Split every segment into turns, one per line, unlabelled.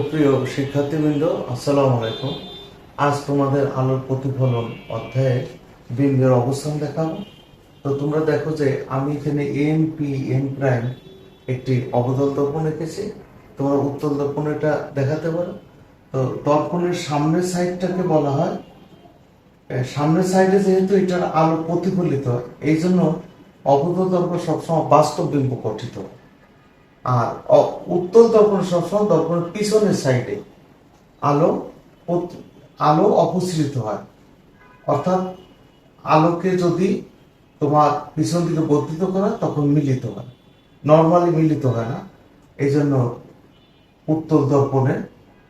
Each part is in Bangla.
সুপ্রিয় শিক্ষার্থীবৃন্দ, আসসালামু আলাইকুম। আজ তোমাদের আলোর প্রতিফলন অধ্যায়ে বিম্বের অবস্থান দেখাবো। তো তোমরা দেখো যে আমি এখানে এম পি এম প্রাইম একটি অবতল দর্পণ এঁকেছি। তোমরা উত্তল দর্পণ এটা দেখাতে পারো। তো দর্পণের সামনের সাইডটাকে বলা হয়। সামনের সাইডে যেহেতু এটার আলো প্রতিফলিত এই জন্য অবতল দর্পণ সবসময় বাস্তব বিম্ব গঠিত। হয়। আর উত্তল দর্পণ সবসময় দর্পণের পিছনের সাইডে আলো আলো অপসৃত হয়। অর্থাৎ আলোকে যদি তোমার পিছন দিকে বর্ধিত করা, তখন মিলিত হয়। নর্মালি মিলিত হয় না। এই জন্য উত্তল দর্পণে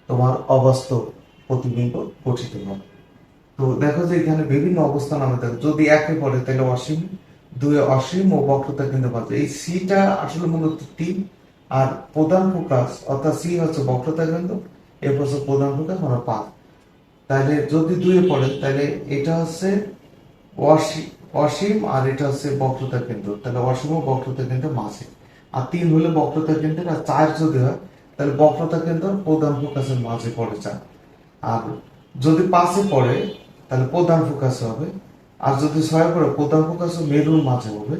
তোমার অবাস্তব প্রতিবিম্ব গঠিত হয়। তো দেখো যে এখানে বিভিন্ন অবস্থান আমরা দেখো। যদি একে পড়ে, তাহলে অসীম দুই অসীম ও বক্রতা কিন্তু পাচ্ছে এই সিটা আসলে মূলত টি আর প্রধান ফোকাস অর্থাৎ সি হচ্ছে বক্রতা কেন্দ্র এরপর হচ্ছে প্রধান ফোকাস মানে পাঁচ তাহলে যদি দুয়ে পড়ে তাহলে এটা হচ্ছে অসীম অসীম আর এটা হচ্ছে বক্রতা কেন্দ্র তাহলে অসীম ও বক্রতা কেন্দ্র মাঝে। আর তিন হলে বক্রতা কেন্দ্র আর চার যদি হয় তাহলে বক্রতা কেন্দ্র প্রধান ফোকাসের মাঝে পড়ে চার। আর যদি পাঁচে পড়ে তাহলে প্রধান ফোকাস হবে। আর যদি ছয় পড়ে, প্রধান ফোকাস মেরুর মাঝে হবে।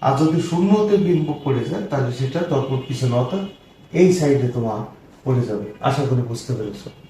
আর যদি শূন্যতে বিম্ব পড়ে যায়, তাহলে সেটা তর্ক পিছনে অর্থাৎ এই সাইডে তোমার পড়ে যাবে। আশা করি বুঝতে পেরেছ।